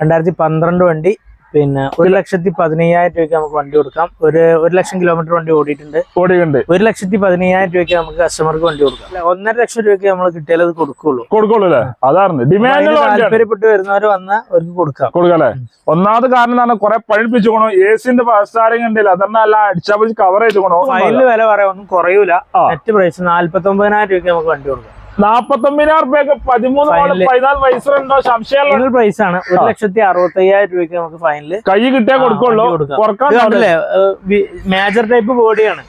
രണ്ടായിരത്തി പന്ത്രണ്ട് വണ്ടി പിന്നെ ഒരു ലക്ഷത്തി പതിനയ്യായിരം രൂപയ്ക്ക് നമുക്ക് വണ്ടി കൊടുക്കാം. ഒരു ഒരു ലക്ഷം കിലോമീറ്റർ വണ്ടി ഓടിയിട്ടുണ്ട്. ഓടിയിട്ടുണ്ട്. ഒരു ലക്ഷത്തി പതിനയ്യായിരം രൂപയ്ക്ക് നമുക്ക് കസ്റ്റമർക്ക് വണ്ടി കൊടുക്കാം. അല്ല, ഒന്നര ലക്ഷം രൂപയ്ക്ക് നമ്മൾ കിട്ടിയാലത് കൊടുക്കുള്ളൂ. കൊടുക്കുള്ളൂ അതാണ്. ഡിമാൻഡ് താല്പര്യപ്പെട്ട് വരുന്നവർ വന്നാൽ അവർക്ക് കൊടുക്കാം. കൊടുക്കല്ലേ ഒന്നാമത് കാരണം എന്താണ് കുറെ പഴിപ്പിച്ചുകൊണോ എ സിന്റെ സ്റ്റാറിംഗ് ഉണ്ടല്ലോ. അതെല്ലാം എല്ലാം അടിച്ചാ പിടിച്ച് കവർ ചെയ്തുകൊണോ ഫൈനൽ വില പറയാം ഒന്നും കുറയൂല. നെറ്റ് പ്രൈസ് നാല്പത്തി ഒമ്പതിനായിരം രൂപയ്ക്ക് നമുക്ക് വണ്ടി കൊടുക്കാം. നാപ്പത്തൊമ്പതിനായിരം റുപ്യക്ക് പതിമൂന്ന് പതിനാല് വയസ്സുണ്ടോ സംശയമുള്ള പ്രൈസ് ആണ്. ഒരു ലക്ഷത്തി അറുപത്തി അയ്യായിരം രൂപയ്ക്ക് നമുക്ക് ഫൈനൽ കൈ കിട്ടിയാൽ കൊടുക്കുള്ളൂ. മേജർ ടൈപ്പ് ബോഡിയാണ്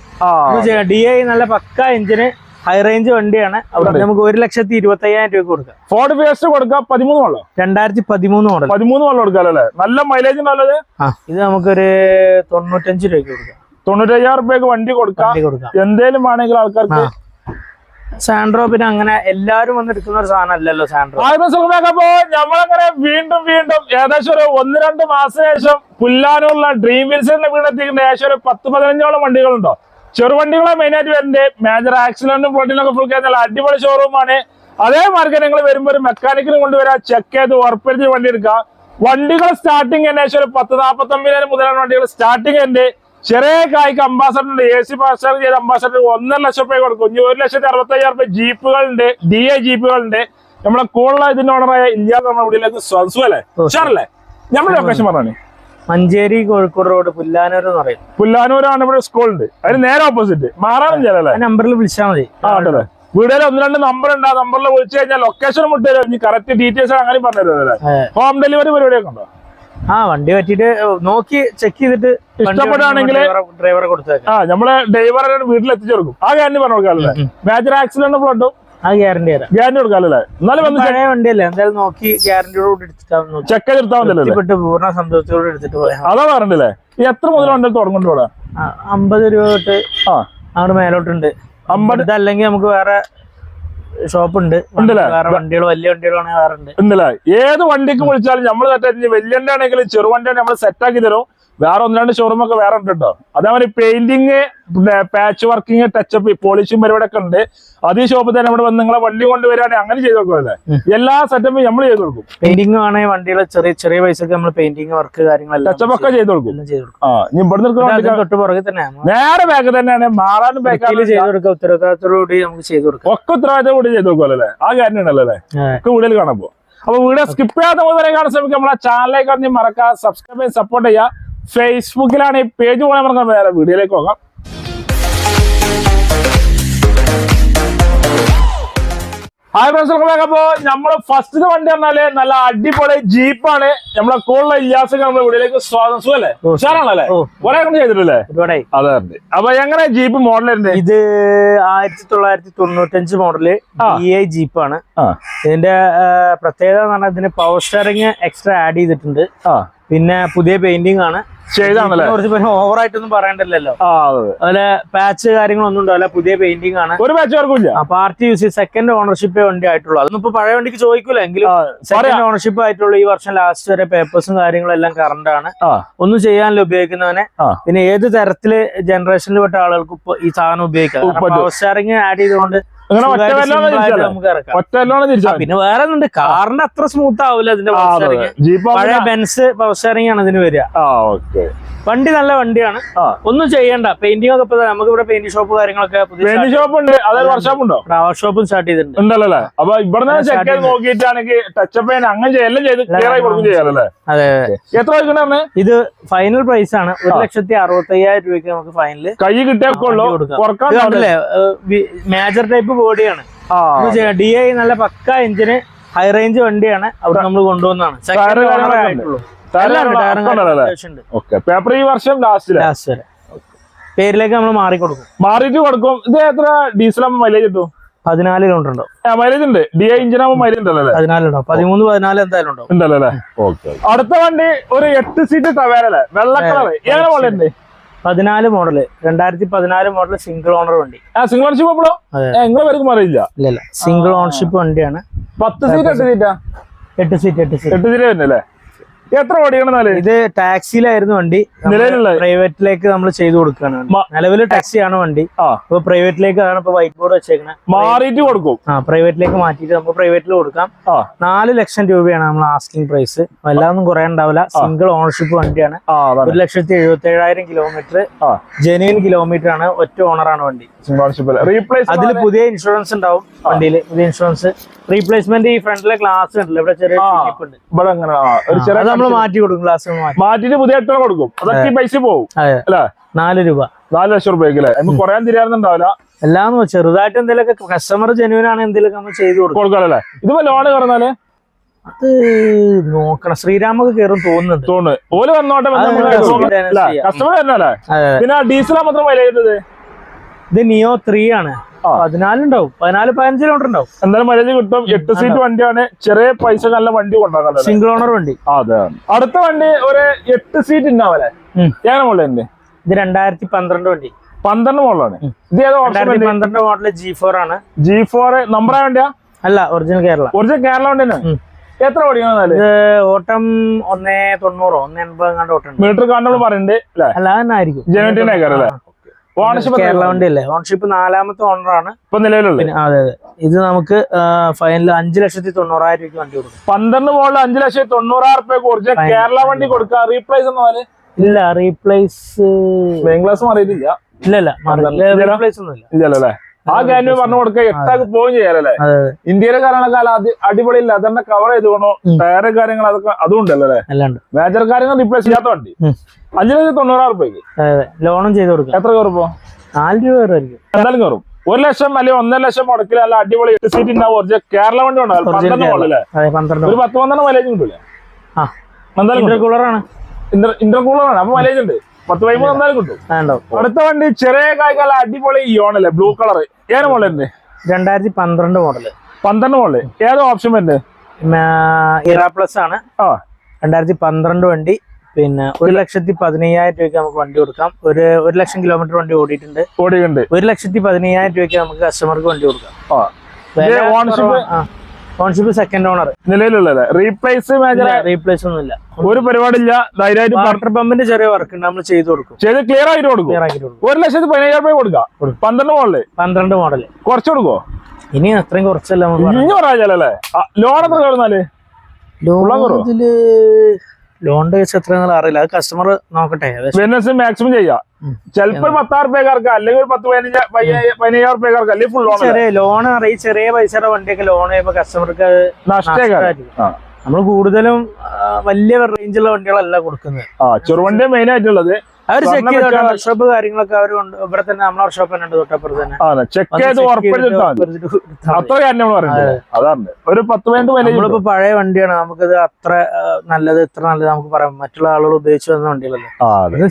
ഡി ഐ നല്ല പക്ക എഞ്ചിന് ഹൈ റേഞ്ച് വണ്ടിയാണ്. അവിടെ നമുക്ക് ഒരു ലക്ഷത്തി ഇരുപത്തി അയ്യായിരം രൂപ കൊടുക്കാം. ഫോർഡ് ഫിയസ്റ്റ് കൊടുക്കാം. പതിമൂന്ന് മോഡൽ രണ്ടായിരത്തി പതിമൂന്ന് മോഡൽ പതിമൂന്ന് മോഡൽ കൊടുക്കാം അല്ലേ? നല്ല മൈലേജ് നല്ലത് ഇത് നമുക്കൊരു തൊണ്ണൂറ്റഞ്ച് രൂപയ്ക്ക് കൊടുക്കാം. തൊണ്ണൂറ്റയ്യായിരം രൂപയ്ക്ക് വണ്ടി കൊടുക്കാം. എന്തേലും വേണമെങ്കിൽ ആൾക്കാർക്ക് സാൻഡ്രോ പിന്നെ അങ്ങനെ എല്ലാരും വന്ന് എടുക്കുന്ന ഒരു സാധനം അല്ലല്ലോ സാൻഡ്രോ അപ്പോ നമ്മളങ്ങനെ വീണ്ടും വീണ്ടും ഏകദേശം ഒരു ഒന്ന് രണ്ട് മാസത്തിന് ശേഷം പുല്ലാനുള്ള ഡ്രീം വിൽസിന്റെ വീടെത്തിക്കുന്ന ഏകദേശം ഒരു പത്ത് പതിനഞ്ചോളം വണ്ടികളുണ്ടോ? ചെറുവണ്ടികളെ മെയിൻ ആയിട്ട് വരുന്നത് മേജർ ആക്സിഡന്റും പൊട്ടിനൊക്കെ ഫുൾ നല്ല അടിപൊളി ഷോറൂമാണ് അതേമാർക്ക് നിങ്ങൾ വരുമ്പോൾ ഒരു മെക്കാനിക്കിന് കൊണ്ടുവരാം ചെക്ക് ചെയ്ത് ഉറപ്പിച്ച് വണ്ടി എടുക്കാം. വണ്ടികൾ സ്റ്റാർട്ടിങ് ഏകദേശം ഒരു പത്ത് നാൽപ്പത്തൊമ്പതിനായിരം മുതലാണ് വണ്ടികൾ സ്റ്റാർട്ടിങ് ഉണ്ട് ചെറിയ കായ്ക്ക് അംബാസഡർ എ സി പാസ്റ്റർ ചെയ്ത അംബാസഡർ ഒന്നര ലക്ഷം രൂപ കൊടുക്കും. ഇനി ഒരു ലക്ഷത്തി അറുപത്തയ്യായിരം രൂപ ജീപ്പുകളുണ്ട്. D A ജീപ്പുകളുണ്ട്. നമ്മളെ കൂടുതൽ ഇതിന്റെ ഓണറായ ഇല്ലാതെ നമ്മുടെ വീട്ടിലേക്ക് സ്വസുവല്ലേ ഉഷാറല്ലേ? നമ്മുടെ ലൊക്കേഷൻ പറഞ്ഞാണ് മഞ്ചേരി കോഴിക്കോട് റോഡ് പുല്ലാനൂർ എന്ന് പറയും. പുല്ലാനൂരാണ് ഇവിടെ സ്കൂൾ ഉണ്ട്. അതിന് നേരെ ഓപ്പോസിറ്റ് മാറാനും ചിലല്ലേ? നമ്പറിൽ വിളിച്ചാൽ മതി. ആ ഉണ്ടല്ലേ വീടുകളിൽ ഒന്ന് രണ്ട് നമ്പർ ഉണ്ട്. ആ നമ്പറിൽ വിളിച്ചു കഴിഞ്ഞാൽ ലൊക്കേഷൻ വിട്ടുതരും തരും. കറക്റ്റ് ഡീറ്റെയിൽസ് അങ്ങനെ പറഞ്ഞു തരുമല്ലേ. ഹോം ഡെലിവറി പരിപാടിയൊക്കെ ഉണ്ടോ? ആ വണ്ടി പറ്റിയിട്ട് നോക്കി ചെക്ക് ചെയ്തിട്ട് ഇഷ്ടപ്പെടുകയാണെങ്കിൽ ഡ്രൈവറെ കൊടുത്തേക്കാം. ആ നമ്മളെ ഡ്രൈവറെ വീട്ടിൽ എത്തിച്ചു കൊടുക്കും ആ ഗ്യാരണ്ടി പറഞ്ഞു കൊടുക്കാമല്ലേ? മേജർ ആക്സിഡന്റ് ഫ്ലഡും ആ ഗ്യാരണ്ടി തരാം. ഗ്യാരണ്ടി കൊടുക്കാല്ലേ എന്നാലും വന്ന് പഴയ വണ്ടിയല്ലേ? എന്തായാലും നോക്കി ഗ്യാരണ്ടിയോട് കൂടി ചെക്ക് എടുത്താൽ തൃപ്തിപ്പെട്ട് പൂർണ സന്തോഷത്തോടെ എടുത്തിട്ട് പോയാൽ മതി. അതാ പറഞ്ഞില്ലേ എത്ര മുതൽ വണ്ടി തുടങ്ങുന്നുണ്ട് ഇവിടെ? ആ, അമ്പത് രൂപ തൊട്ട് ആ. അങ്ങോട്ട് മേലോട്ടുണ്ട്. അമ്പത് അല്ലെങ്കിൽ നമുക്ക് വേറെ ഷോപ്പ് ഉണ്ട് ഉണ്ടല്ലേ? വേറെ വണ്ടികൾ വലിയ വണ്ടികളാണ് വേറെ ഉണ്ട് ഏത് വണ്ടിക്ക് വിളിച്ചാലും നമ്മൾ തെറ്റി വലിയ വണ്ടി ആണെങ്കിലും ചെറുവണ്ടി നമ്മൾ സെറ്റ് ആക്കി തരും. വേറെ ഒന്ന് രണ്ട് ഷോറൂം ഒക്കെ വേറെ ഉണ്ട് കേട്ടോ അതേമാതിരി painting patch working touch up polishing പരിപാടിയൊക്കെ ഉണ്ട്. അത് ഈ ഷോപ്പിൽ തന്നെ ഇവിടെ വന്ന് നിങ്ങളെ വണ്ടി കൊണ്ടുവരാണെങ്കിൽ അങ്ങനെ ചെയ്ത് കൊടുക്കുമല്ലേ എല്ലാ സെറ്റപ്പും നമ്മൾ ചെയ്ത് കൊടുക്കും. പെയിന്റിംഗ് ആണെങ്കിൽ വണ്ടികളെ ചെറിയ ചെറിയ പൈസക്ക് നമ്മൾ പെയിന്റിംഗ് വർക്ക് കാര്യങ്ങളെല്ലാം ടച്ചപ്പ് ഒക്കെ ചെയ്ത് കൊടുക്കും. ആ ഇനി ഇവിടെ നിൽക്കുന്ന തൊട്ട് പുറകെ തന്നെ നേരെ ബാക്ക് തന്നെയാണ്. മാറാനും ബാക്കാണ് ചെയ്ത് കൊടുക്കുക. ഉത്തരവാദിത്തത്തോടുകൂടി നമുക്ക് ചെയ്ത് കൊടുക്കും. ഒക്കെ ഉത്തരവാദിത്തം കൂടി ചെയ്ത് കൊടുക്കുമല്ലോ ആ കാര്യം ഉണ്ടല്ലോ അല്ലേ കൂടുതൽ പോകും. അപ്പൊ വീഡിയോ സ്കിപ്പ് ചെയ്യാതെ മുതലേ കാണാൻ ശ്രമിക്കും നമ്മളെ ചാനലിലേക്ക് അറിഞ്ഞ് മറക്കാം സബ്സ്ക്രൈബ് ചെയ്ത് സപ്പോർട്ട് ചെയ്യുക. ഫേസ്ബുക്കിലാണ് ഈ പേജ് പോലെ നമുക്ക് വേറെ വീഡിയോയിലേക്ക് പോകാം. ഹായ് ഫ്രണ്ട്സ് അപ്പോ നമ്മൾ ഫസ്റ്റ് വണ്ടി പറഞ്ഞാൽ നല്ല അടിപൊളി ജീപ്പാണ് നമ്മളെ കൂടുതൽ ഇല്ലാസൊക്കെ നമ്മുടെ വീഡിയോയിലേക്ക് സ്വാഗതം. സുഖല്ലേ? ഓ, ഉഷാറാണല്ലേ? കൊറേ കൊണ്ട് ചെയ്തിട്ടില്ലേ? അതെ അതെ. അപ്പൊ എങ്ങനെ ജീപ്പ് മോഡൽ വരുന്നത് ഇത് ആയിരത്തി തൊള്ളായിരത്തി തൊണ്ണൂറ്റഞ്ച് മോഡൽ. ഐ ജീപ്പാണ് ഇതിന്റെ പ്രത്യേകത എന്ന് പറഞ്ഞാൽ ഇതിന് പവർ സ്റ്റാറിങ് എക്സ്ട്രാ ആഡ് ചെയ്തിട്ടുണ്ട്. ആ. പിന്നെ പുതിയ പെയിന്റിംഗ് ആണ്. ചെയ്താണല്ലേ കുറച്ച് പേര് ഓവറായിട്ടൊന്നും പറയണ്ടല്ലോ ആ അതെ. അതെ. അതുപോലെ പാച്ച് കാര്യങ്ങളൊന്നും ഉണ്ടാവില്ല. പുതിയ പെയിന്റിംഗ് ആണ്. ഒരു പാച്ച് വർക്കും ഇല്ല. ആ പാർട്ടി യൂസ് സെക്കൻഡ് ഓണർഷിപ്പ് വണ്ടി ആയിട്ടുള്ളൂ. അതൊന്നും ഇപ്പൊ പഴയ വണ്ടിക്ക് ചോദിക്കൂല? എങ്കിലും സെക്കൻഡ് ഓണർഷിപ്പ് ആയിട്ടുള്ള ഈ വർഷം ലാസ്റ്റ് വരെ പേപ്പേഴ്സും കാര്യങ്ങളും എല്ലാം കറണ്ട് ആണ്. ഒന്നും ചെയ്യാനല്ല ഉപയോഗിക്കുന്നവനെ. പിന്നെ ഏത് തരത്തിൽ ജനറേഷനിൽ പെട്ട ആളുകൾക്ക് ഇപ്പൊ ഈ സാധനം ഉപയോഗിക്കാം. പവർ സ്റ്റാറിങ് ആഡ് ചെയ്തുകൊണ്ട് അങ്ങനെ ഒറ്റ വല്ലോണം തിരിച്ചാൽ പിന്നെ വേറെ ഒന്നുണ്ട്. കാറിന്റെ അത്ര സ്മൂത്ത് ആവില്ല അതിന്റെ പഴയ ബെൻസ് പവർ സ്റ്റാറിംഗ് ആണ് ഇതിന് വരിക. വണ്ടി നല്ല വണ്ടിയാണ്. ഒന്നും ചെയ്യണ്ട. പെയിന്റിംഗ് ഒക്കെ ഇപ്പൊ നമുക്ക് ഇവിടെ പെയിന്റ് ഷോപ്പ് കാര്യങ്ങളൊക്കെ പെയിന്റ് ഷോപ്പ് ഉണ്ട്. അതൊരു വർക്ക്ഷോപ്പ് ഉണ്ടോ? ഷോപ്പും സ്റ്റാർട്ട് ചെയ്തിട്ടുണ്ട്. ഉണ്ടല്ലേ അപ്പൊ ഇവിടെ അത് ചെക്ക് ചെയ്ത് നോക്കിയിട്ടാണെങ്കിൽ ടച്ചപ്പ് ചെയ്യാൻ അങ്ങനെ ചെയ്യ- എല്ലാം ചെയ്ത് ക്ലിയർ ആയി കൊടുക്കും ചെയ്യാറല്ലേ അതെ എത്ര വയ്ക്കണേ ഇത് ഫൈനൽ പ്രൈസ് ആണ്. ഒരു ലക്ഷത്തി അറുപത്തി അയ്യായിരം രൂപയ്ക്ക് നമുക്ക് ഫൈനൽ കൈ ഇത് കണ്ടില്ലേ? മേജർ ടൈപ്പ് ബോഡിയാണ്. ഡി ഐ നല്ല പക്ക എഞ്ചിന് ഹൈ റേഞ്ച് വണ്ടിയാണ്. അവിടെ നമ്മൾ കൊണ്ടുവന്നാണ് ഉണ്ട്. ഉണ്ട്. ഉണ്ട്. പേപ്പർ ഈ വർഷം ലാസ്റ്റ് ലാസ്റ്റ് വരെ. പേരിലേക്ക് നമ്മൾ മാറിക്കൊടുക്കും. മാറിയിട്ട് കൊടുക്കും. ഇത് എത്ര? ഡീസൽ ആകുമ്പോൾ മൈലേജ് കിട്ടും? പതിനാല് കിലോമീറ്റർ ഉണ്ടോ മൈലേജ് ഉണ്ട്. ഡി ഐ ഇഞ്ചിൻ ആകുമ്പോൾ മൈലേജ് ഉണ്ടല്ലോ പതിനാല് ഉണ്ടോ പതിമൂന്ന് പതിനാല് എന്തായാലും ഉണ്ടോ ഉണ്ടല്ലോ അടുത്ത വണ്ടി ഒരു എട്ട് സീറ്റ് ടവേര വെള്ള കളർ എങ്ങനെ വളരെ പതിനാല് മോഡൽ രണ്ടായിരത്തി പതിനാല് മോഡൽ സിംഗിൾ ഓണർ വണ്ടി. സിംഗിൾ ഓണർഷിപ്പ് എപ്പോഴോ അതെ. നിങ്ങളെ പേർക്ക് അറിയില്ല. ഇല്ല സിംഗിൾ ഓണർഷിപ്പ് വണ്ടിയാണ്. പത്ത് സീറ്റ് എട്ട് സീറ്റാ എട്ട് സീറ്റ് എട്ട് സീറ്റ് എട്ട് സീറ്റ് തന്നെ അല്ലേ എത്ര ഓടിയാണെന്നാൽ ഇത് ടാക്സിയിലായിരുന്നു വണ്ടി. നിലവിലുള്ള പ്രൈവറ്റിലേക്ക് നമ്മൾ ചെയ്തു കൊടുക്കുകയാണ് നിലവിൽ നിലവിൽ ടാക്സിയാണ് വണ്ടി. ആ. ഇപ്പൊ പ്രൈവറ്റിലേക്ക് ആണ് ഇപ്പൊ വൈറ്റ് ബോർഡ് വെച്ചേക്കുന്നത് മാറിയിട്ട് കൊടുക്കും. ആ പ്രൈവറ്റിലേക്ക് മാറ്റിയിട്ട് നമുക്ക് പ്രൈവറ്റിൽ കൊടുക്കാം. നാല് ലക്ഷം രൂപയാണ് നമ്മൾ ആസ്കിംഗ് പ്രൈസ് വല്ലാതൊന്നും കുറയാൻ ഉണ്ടാവില്ല സിംഗിൾ ഓണർഷിപ്പ് വണ്ടിയാണ്. ആ അതാണ്. ഒരു ലക്ഷത്തി എഴുപത്തി ഏഴായിരം കിലോമീറ്റർ ജെനുവിൻ കിലോമീറ്റർ ആണ് ഒറ്റ ഓണറാണ് വണ്ടി. റീപ്ലേസ് അതിൽ പുതിയ ഇൻഷുറൻസ് ഉണ്ടാവും വണ്ടിയിൽ പുതിയ ഇൻഷുറൻസ് റീപ്ലേസ്മെന്റ് ഈ ഫ്രണ്ടിലെ ഗ്ലാസ് ഉണ്ടല്ലോ. ഇവിടെ ചെറിയ നമ്മൾ ഉണ്ട്. ഇവിടെ അങ്ങനെ നമ്മൾ മാറ്റി കൊടുക്കും ഗ്ലാസ് മാറ്റി. മാറ്റിട്ട് പുതിയ എത്ര കൊടുക്കും. അതൊക്കെ പൈസ പോകും അല്ലേ? നാല് രൂപ. നാല് ലക്ഷം റുപ്യക്ക് അല്ലേ? നമുക്ക് കുറയാൻ തിരിയാറുണ്ടാവില്ല എല്ലാം ചെറുതായിട്ട് എന്തെങ്കിലുമൊക്കെ കസ്റ്റമർ ജെനുവിൻ ആണ് എന്തെങ്കിലുമൊക്കെ നമ്മൾ ചെയ്തു കൊടുക്കും. അല്ലേ? ഇതിപ്പോ ലോണ് കയറുന്നാൽ? അത് നോക്കണം. ശ്രീരാമൊക്കെ കയറും തോന്നുന്നുണ്ട്. തോന്നുന്നു. ഓൽ വന്നോട്ടെ കസ്റ്റമർ ഡീസലാ മാത്രം ഇത് നിയോ ത്രീ ആണ്. പതിനാലുണ്ടാവും. പതിനാല് പതിനഞ്ച് കിലോമീറ്റർ ഉണ്ടാവും. എന്തായാലും മൈലേജ് കിട്ടും. എട്ട് സീറ്റ് വണ്ടിയാണ്. ചെറിയ പൈസ നല്ല വണ്ടി കൊണ്ടാക്കാൻ സിംഗിൾ ഓണർ വണ്ടി. അതെ. അടുത്ത വണ്ടി ഒരു എട്ട് സീറ്റ് ഉണ്ടാവല്ലേ. ഞാൻ മുകളിലുണ്ട് ഇത് രണ്ടായിരത്തി പന്ത്രണ്ട് വണ്ടി. പന്ത്രണ്ട് മോഡലാണ് ഇത് രണ്ടായിരത്തി പന്ത്രണ്ട് മോഡൽ ജി ഫോർ ആണ്. ജി ഫോർ നമ്പർ വണ്ടിയാ? അല്ല ഒറിജിനൽ കേരള ഒറിജിനൽ കേരള വണ്ടി തന്നെ. എത്ര ഓടിക്കണം ഓട്ടം ഒന്നേ തൊണ്ണൂറോ ഒന്നേ എൺപത് എങ്ങാണ്ട് ഓട്ടം മീറ്റർ കാണുമ്പോൾ പറയുന്നുണ്ട് അല്ലേ? ജനുവിന്റെ അല്ലേ? ഓണർഷിപ്പ് കേരള വണ്ടി അല്ലേ ഓണർഷിപ്പ് നാലാമത്തെ ഓണറാണ് ഇപ്പൊ നിലവിലുള്ളത്? പിന്നെ അതെ അതെ. ഇത് നമുക്ക് ഫൈനൽ അഞ്ചു ലക്ഷത്തി തൊണ്ണൂറായിരം രൂപയ്ക്ക് വണ്ടി കൊടുക്കും. പന്ത്രണ്ട് മോളിൽ അഞ്ചു ലക്ഷത്തി തൊണ്ണൂറായിരം റുപ്യ കുറച്ച് കേരള വണ്ടി കൊടുക്കുക റീപ്ലേസ് എന്ന് പറഞ്ഞാൽ ഇല്ല റീപ്ലേസ് ക്ലാസ് മാറിയിട്ടില്ല. ഇല്ല ഇല്ല. റീപ്ലേസ് ഒന്നും ഇല്ല ഇല്ലല്ലോ അല്ലേ? ആ ഗാനു പറഞ്ഞു കൊടുക്കുക എട്ടാക്ക് പോവുകയും ചെയ്യാലല്ലേ? ഇന്ത്യയിലെ കാരണക്കാലം അത് അടിപൊളിയില്ല അതന്നെ കവർ ചെയ്തുകൊണ്ടോ ടയറ് കാര്യങ്ങൾ അതൊക്കെ അതും ഉണ്ടല്ലേ മേജർ കാര്യങ്ങൾ റീപ്ലേസ് ചെയ്യാത്ത വണ്ടി. അഞ്ചു ലക്ഷത്തി തൊണ്ണൂറായിരം റുപ്യക്ക് ലോണും ചെയ്ത് കൊടുക്കും. എത്ര കയറുമ്പോ നാല് രൂപ എന്തായാലും കയറും. ഒരു ലക്ഷം അല്ലെങ്കിൽ ഒന്നര ലക്ഷം മുടക്കില്ല അല്ല അടിപൊളി എട്ട് സീറ്റ് ഉണ്ടാവും. ഒറിജിനൽ കേരള വണ്ടി ഉണ്ടാവും പന്ത്രണ്ട് ഒരു പത്ത് പന്ത്രണ്ട് മൈലേജ് കിട്ടൂലേ? ആ. എന്തായാലും കിട്ടും. ഇന്റർകൂളറാണ് ഇന്റർ ഇന്റർകൂളർ ആണ്. അപ്പൊ മൈലേജ് ഉണ്ട്. പത്ത് പതിമൂന്ന് എന്തായാലും കിട്ടും. അടുത്ത വണ്ടി ചെറിയ കായ്ക്കാല അടിപൊളി ഇയോണല്ലേ ബ്ലൂ കളർ ഏത് മോഡൽ രണ്ടായിരത്തി പന്ത്രണ്ട് മോഡൽ പന്ത്രണ്ട് മോഡൽ ഏത് ഓപ്ഷൻ വരുന്നത് ഇറ പ്ലസ് ആണ്. ആ. രണ്ടായിരത്തി പന്ത്രണ്ട് വണ്ടി പിന്നെ ഒരു ലക്ഷത്തി പതിനയ്യായിരം രൂപയ്ക്ക് നമുക്ക് വണ്ടി കൊടുക്കാം. ഒരു ഒരു ലക്ഷം കിലോമീറ്റർ വണ്ടി ഓടിയിട്ടുണ്ട്. ഒരു ലക്ഷത്തി പതിനയ്യായിരം രൂപയ്ക്ക് നമുക്ക് കസ്റ്റമർക്ക് വണ്ടി കൊടുക്കാം. ഓണർഷിപ്പ് ഓണർഷിപ്പ് സെക്കൻഡ് ഓണർ നിലവിലുള്ളത് റീപ്ലേസ് മേഖല റീപ്ലേസ് ഒന്നും ഇല്ല ഒരു പരിപാടിയില്ല. ധൈര്യമായിട്ട് വാട്ടർ പമ്പിന്റെ ചെറിയ വർക്ക് നമ്മൾ ചെയ്തു കൊടുക്കും. ചെയ്ത് ക്ലിയർ ആയിട്ട് കൊടുക്കും. ക്ലിയർ ആക്കി കൊടുക്കും. ഒരു ലക്ഷത്തി പതിനയ്യായിരം രൂപ കൊടുക്കാം. പന്ത്രണ്ട് മോഡൽ. പന്ത്രണ്ട് മോഡൽ കുറച്ച് കൊടുക്കോ? ഇനി അത്രയും കുറച്ചല്ല ഇനി പറയാല്ലേ ലോൺ എത്ര ലോൺ കുറവ്? ഇതിൽ ലോണിന്റെ കേസ് എത്ര അറിയില്ല. അത് കസ്റ്റമർ നോക്കട്ടെ ബിസിനസ് മാക്സിമം ചെയ്യാം. ചിലപ്പോ ചിലപ്പോൾ പത്തായിരം റുപ്യക്കാർക്ക് അല്ലെങ്കിൽ ഒരു പത്ത് പതിനഞ്ച് പതിനയ്യായിരം റുപ്യക്കാർക്ക് അല്ലെങ്കിൽ ഫുൾ ലോൺ ചെറിയ ലോൺ അറിയി ചെറിയ പൈസയുടെ വണ്ടിയൊക്കെ ലോൺ ചെയ്യുമ്പോൾ കസ്റ്റമർക്ക് നഷ്ടമായിരിക്കും. നമ്മൾ കൂടുതലും വലിയ റേഞ്ചുള്ള വണ്ടികളല്ല കൊടുക്കുന്നത്. ആ ചെറുവണ്ടി മെയിൻ ആയിട്ടുള്ളത്. അവർ ചെക്ക് സ്വർണം ചെയ്തോട്ടെ വർക്ക്ഷോപ്പ് കാര്യങ്ങളൊക്കെ അവർ ഇവിടെ തന്നെ നമ്മളെ വർക്ക്ഷോപ്പ് ഉണ്ട് തൊട്ടപ്പുറത്ത് ചെക്ക് ചെയ്ത്. അത്ര കാര്യം അതാണ്. ഒരു പത്ത് പതിനെട്ട് മൈലേജ് നമ്മളിപ്പോ പഴയ വണ്ടിയാണ്. നമുക്കത് അത്ര നല്ലത് ഇത്ര നല്ലത് നമുക്ക് പറയാം. മറ്റുള്ള ആളുകൾ ഉപയോഗിച്ച് വന്ന വണ്ടികളല്ലേ?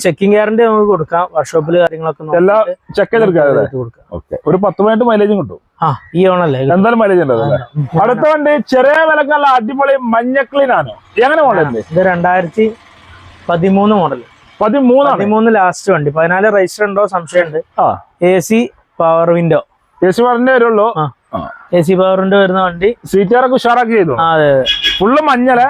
ചെക്കിംഗ് ഗ്യാരണ്ടി നമുക്ക് കൊടുക്കാം. വർക്ക്ഷോപ്പിൽ കാര്യങ്ങളൊക്കെ എല്ലാ ചെക്ക് കൊടുക്കാം. ഒരു പത്ത് പതിനെട്ട് മൈലേജും കിട്ടും. ആ ഈ ഓണല്ലേ? എന്തായാലും മൈലേജ് ഉണ്ട് അടുത്ത വണ്ടി ചെറിയ വിലക്കുള്ള അടിപൊളി ആണോ എങ്ങനെ മോഡൽ ഇത് രണ്ടായിരത്തി പതിമൂന്ന് മോഡൽ പതിമൂന്നാണ്. പതിമൂന്ന് ലാസ്റ്റ് വണ്ടി. പതിനാല് രജിസ്റ്റർ ഉണ്ടോ? സംശയമുണ്ട്. A C power window A C പവറിന്റെ വരുള്ളൂ. എ സി പവർ വിൻഡോ വരുന്ന വണ്ടി. സീറ്റുകാരൊക്കെ ഉഷാറാക്കി ചെയ്തു. അതെ ഫുള്ള് മഞ്ഞലേ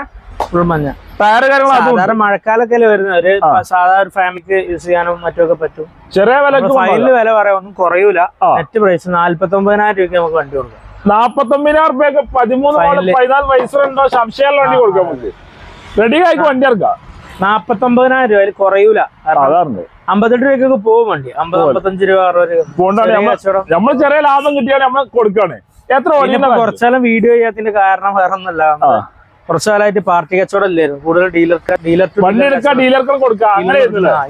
ഫുൾ മഞ്ഞ. ടയറ് കാര്യങ്ങൾ മഴക്കാലൊക്കെ വരുന്ന ഒരു സാധാരണ ഫാമിലിക്ക് യൂസ് ചെയ്യാനും മറ്റൊക്കെ പറ്റും. ചെറിയ വില ഫൈനൽ വില പറയാം. ഒന്നും കുറയൂല. നെറ്റ് പ്രൈസ് നാല്പത്തി ഒമ്പതിനായിരം രൂപയ്ക്ക് നമുക്ക് വണ്ടി കൊടുക്കാം. നാപ്പത്തൊമ്പതിനായിരം റുപ്യൊക്കെ പതിമൂന്ന്. പതിനാല് വയസ്സുണ്ടോ സംശയമുള്ള വണ്ടി കൊടുക്കാം നമുക്ക്. റെഡി ആയിക്കോ വണ്ടി ഇറക്കാം. നാപ്പത്തി രൂപയിൽ രൂപ അതിൽ കുറയൂല. അമ്പത്തെട്ട് രൂപയ്ക്കൊക്കെ പോകും വണ്ടി. അമ്പത് അമ്പത്തഞ്ച് രൂപ അറുപത് നമ്മൾ ചെറിയ ലാഭം കിട്ടിയാൽ നമ്മൾ കൊടുക്കാണ് എത്ര കുറച്ചാലും വീഡിയോ ചെയ്യാത്തതിന്റെ കാരണം വേറെ ഒന്നല്ല കുറച്ചു കാലമായിട്ട് പാർട്ടി കച്ചവടം ഇല്ലായിരുന്നു. കൂടുതൽ ഡീലർക്ക് ഡീലർ ടു വണ്ടി എടുക്കാൻ ഡീലർക്ക് കൊടുക്കാം.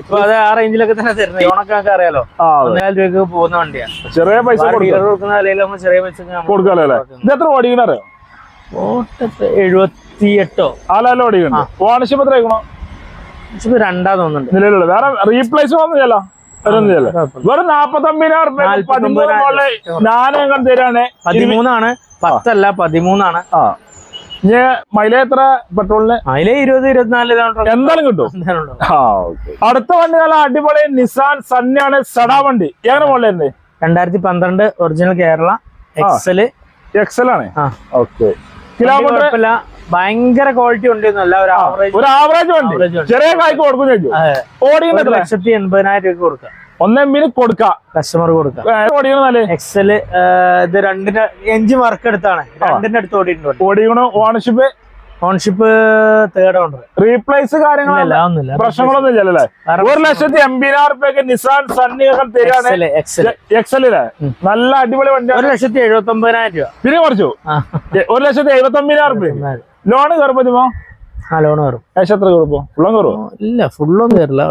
ഇപ്പൊ അത് ആ റേഞ്ചിലൊക്കെ തന്നെ തരുന്നത്. ഓണക്കാർക്ക് അറിയാലോ. ഒന്നേകാൽ രൂപയ്ക്ക് പോകുന്ന വണ്ടിയാണ് ചെറിയ പൈസ ഡീലർ കൊടുക്കുന്ന വിലയിൽ നമ്മൾ ചെറിയ പൈസ എത്ര ഓടിക്കണറിയോ എഴുപത്തി എട്ടോ ആലാലോ ഓടിക്കണോ ഓണർഷിപ്പ് എത്ര ആയിക്കണോ? രണ്ടാ തോന്നുന്നുണ്ട്. നിലവിലുള്ള വേറെ റീപ്ലേസ് ഒന്നും. വെറും നാപ്പത്തൊമ്പതിനായിരം ഞാനും തരാണ്. പതിമൂന്നാണ്. പത്തല്ല പതിമൂന്നാണ്. മൈലേജ് എത്ര? പെട്രോളിന്? അതിലെ ഇരുപത് ഇരുപത്തിനാല് എന്തായാലും കിട്ടും. അടുത്ത വണ്ടി നല്ല അടിപൊളി നിസാൻ സണ്ണിയാണ് സഡാ വണ്ടി. എങ്ങനെ മോളിലുണ്ട് രണ്ടായിരത്തി പന്ത്രണ്ട് ഒറിജിനൽ കേരള എക്സൽ എക്സൽ ആണ്. ഓക്കെ. കിലോമീറ്റർ ഭയങ്കര ക്വാളിറ്റി ഉണ്ടെന്നല്ല ഒരു ആവറേജ് വണ്ടി ചെറിയ കായ്ക്ക് കൊടുക്കും ചോദിച്ചു ഓടിക്കുന്ന ലക്ഷത്തി എൺപതിനായിരം രൂപ കൊടുക്കാം. ഒന്ന് എമ്മിന് കൊടുക്കാം. കസ്റ്റമർ കൊടുക്കാം. എക്സൽ ഇത് രണ്ടിന് എഞ്ചിൻ വർക്ക് എടുത്താണ്. രണ്ടിന്റെ അടുത്ത് ഓടിയിട്ടുണ്ട്. ഓടിക്കണോ ownership ownership third owner replace കാര്യങ്ങളല്ല ഒന്നുമില്ല. പ്രശ്നങ്ങളൊന്നും ഇല്ലല്ലേ ഒരു ലക്ഷത്തി എൺപതിനായിരം രൂപയ്ക്ക് നിസാൻ സണ്ണി എക്സലിൽ തരികയാണ്. നല്ല അടിപൊളി വണ്ടി ഒരു ലക്ഷത്തി എഴുപത്തി ഒമ്പതിനായിരം രൂപ. പിന്നെ കുറച്ചു? ഒരു ലക്ഷത്തി എഴുപത്തി ഒമ്പതിനായിരം റുപ്യ ലോണ് കയറുമ്പോ പറ്റുമോ ആ ലോൺ കയറും. ഏകദേശം എത്ര കയറുമ്പോ ഫുള്ളും കയറുമോ ഇല്ല ഫുള്ളൊന്നും കയറില്ല.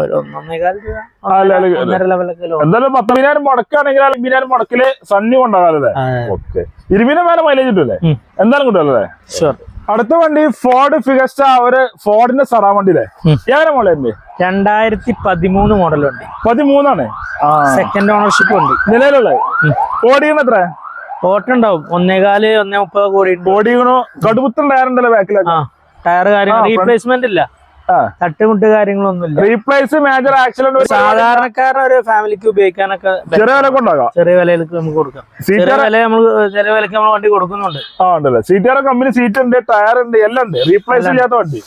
എന്തായാലും പത്ത് പത്തൊമ്പതിനായിരം മുടക്കാണെങ്കിൽ അമ്പതിനായിരം മുടക്കിൽ സണ്ണി കൊണ്ടാകാല്ലേ ഓക്കെ. ഇരുപതിനും മേലെ മൈലേജ് കിട്ടൂലേ. എന്തായാലും കിട്ടുമല്ലേ അടുത്ത വണ്ടി ഫോർഡ് ഫിഗസ്റ്റ ഒരു ഫോർഡിന്റെ സറാ വണ്ടിയിലെ. ഏറെ മോളെ ഉണ്ട് രണ്ടായിരത്തി പതിമൂന്ന് മോഡൽ വണ്ടി. പതിമൂന്നാണ്. സെക്കൻഡ് ഓണർഷിപ്പ് ഉണ്ട് നിലവിലുള്ള ഓടിക്കണ എത്ര? ഓട്ടം ഉണ്ടാവും ഒന്നേകാൽ ഒന്നേ മുപ്പത് കോടി ഓടിക്കണോ. കടുപ്പത്തും ടയറുണ്ടല്ലോ ബാക്കിലൊക്കെ ആ ടയർ കാര്യങ്ങൾ റീപ്ലേസ്മെന്റ് ഇല്ല. തട്ടുമുട്ട് കാര്യങ്ങളൊന്നും ഇല്ല റീപ്ലേസ് മേജർ ആക്സിഡന്റ് സാധാരണക്കാരൻ ഒരു ഫാമിലിക്ക് ഉപയോഗിക്കാനൊക്കെ ചെറിയ വില കൊണ്ടാകാം ചെറിയ വിലയിലേക്ക് നമുക്ക് കൊടുക്കാം. ചെറിയ വില നമ്മൾ ചെറിയ വിലക്ക് നമ്മൾ വണ്ടി കൊടുക്കുന്നുണ്ട്. ആ ഉണ്ടല്ലേ. സീറ്റർ കമ്പനി സീറ്റ് ഉണ്ട് ടയർ ഉണ്ട് എല്ലാം ഉണ്ട്. റീപ്ലേസ് ചെയ്യാത്ത വണ്ടി.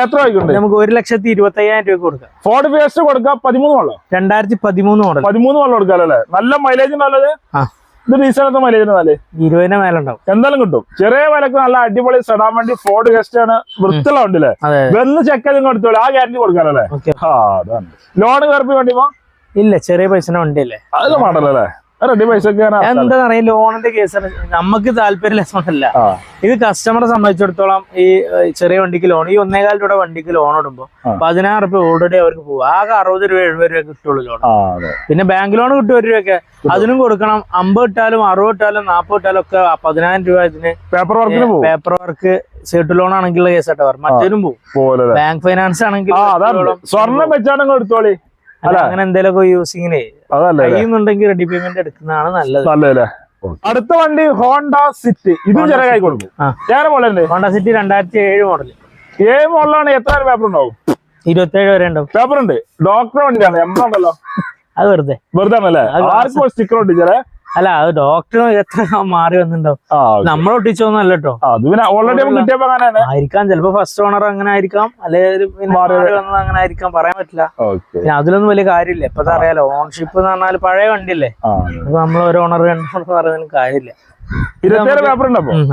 എത്ര നമുക്ക് ഒരു ലക്ഷത്തി ഇരുപത്തി അയ്യായിരം രൂപ കൊടുക്കാം. ഫോർഡ് ഫേസ്റ്റ് കൊടുക്കാം. പതിമൂന്ന് വെള്ളം രണ്ടായിരത്തി പതിമൂന്ന് മോഡൽ പതിമൂന്ന് വെള്ളം കൊടുക്കാം അല്ലേ? നല്ല മൈലേജ് നല്ലത് ആ. ഇത് ഡീസലത്തെ മൈലേജ് നല്ലേ ഇരുപതിന് മേലെ ഉണ്ടാവും. എന്തായാലും കിട്ടും. ചെറിയ വിലക്ക് നല്ല അടിപൊളി സെഡാൻ വേണ്ടി ഫോർഡ് ഗസ്റ്റ് ആണ്. വൃത്തിയുള്ള ഉണ്ടല്ലേ വെന്ന് ചെക്ക് ചെയ്ത് എടുത്തോളൂ. ആ ഗ്യാരണ്ടി കൊടുക്കാനല്ലേ? ഓക്കെ. ആ അതാണ്. ലോൺ കയറി വണ്ടി പോ ഇല്ല ചെറിയ പൈസ വണ്ടിയല്ലേ? അത് മാടല്ലേ റെഡി പൈസ ലോണിന്റെ കേസ് നമുക്ക് താല്പര്യമില്ല ആ. ഇത് കസ്റ്റമറെ സംബന്ധിച്ചിടത്തോളം ഈ ചെറിയ വണ്ടിക്ക് ലോൺ ഈ ഒന്നേകാൽ രൂപ വണ്ടിക്ക് ലോൺ ഇടുമ്പോൾ ആ. പതിനാറ് രൂപ ഓൾറെഡി അവർക്ക് പോകും ആകെ അറുപത് രൂപ എഴുപത് രൂപ കിട്ടുള്ളൂ ലോൺ പിന്നെ ബാങ്ക് ലോൺ കിട്ടും ഒരു രൂപയൊക്കെ. അതിനും കൊടുക്കണം. അമ്പത് ഇട്ടാലും അറുപത് ഇട്ടാലും നാൽപ്പത് ഇട്ടാലും ഒക്കെ പതിനായിരം രൂപ ഇതിന് paper work paper work സീട്ട് loan ആണെങ്കിലുള്ള കേസായിട്ട് ആട്ടവർ മറ്റേനും പോകും ബാങ്ക് ഫൈനാൻസ് ആണെങ്കിൽ സ്വർണം വെച്ചാണെങ്കിൽ എടുത്തോളി. അല്ല, അങ്ങനെ എന്തെങ്കിലുമൊക്കെ യൂസിങ്ങിനെ കഴിയുന്നുണ്ടെങ്കിൽ റെഡി പേയ്മെന്റ് എടുക്കുന്നതാണ് നല്ലത്. നല്ലതല്ലേ? അടുത്ത വണ്ടി ഹോണ്ട സിറ്റി ഇത് ചെറിയ കൈ കൊടുക്കും. ഞാൻ മോളുണ്ട് ഹോണ്ട സിറ്റി രണ്ടായിരത്തി ഏഴ് മോഡൽ ഏഴ് മോഡലാണ് എത്ര പേപ്പർ ഉണ്ടാവും? ഇരുപത്തേഴ് വരെ ഉണ്ടാവും. പേപ്പർ ഉണ്ട്. ഡോക്ടർ വണ്ടിയാണ്. എം ഉണ്ടല്ലോ. അത് വെറുതെ. വെറുതെ ആണല്ലേ? ആർക്കും സ്റ്റിക്കർ ഉണ്ട് ചില അല്ല അത് ഡോക്ടർ എത്ര മാറി വന്നിട്ടുണ്ടോ? നമ്മൾ ഒട്ടിച്ചോന്നല്ല കേട്ടോ ഓൾറെഡി കിട്ടിയപ്പോ ആയിരിക്കാം ചിലപ്പോ ഫസ്റ്റ് ഓണർ അങ്ങനെ ആയിരിക്കാം അല്ലെങ്കിൽ പിന്നെ മാറി വന്നത് അങ്ങനെ ആയിരിക്കാം പറയാൻ പറ്റില്ല. അതിലൊന്നും വലിയ കാര്യമില്ല. ഇപ്പത്തെ അറിയാലോ ഓൺഷിപ്പ് എന്ന് പറഞ്ഞാൽ പഴയ വണ്ടിയല്ലേ? അപ്പൊ ഇപ്പൊ നമ്മൾ ഒരു ഓണർ രണ്ട് ഓണർ പറയുന്നതിന് കാര്യമില്ല.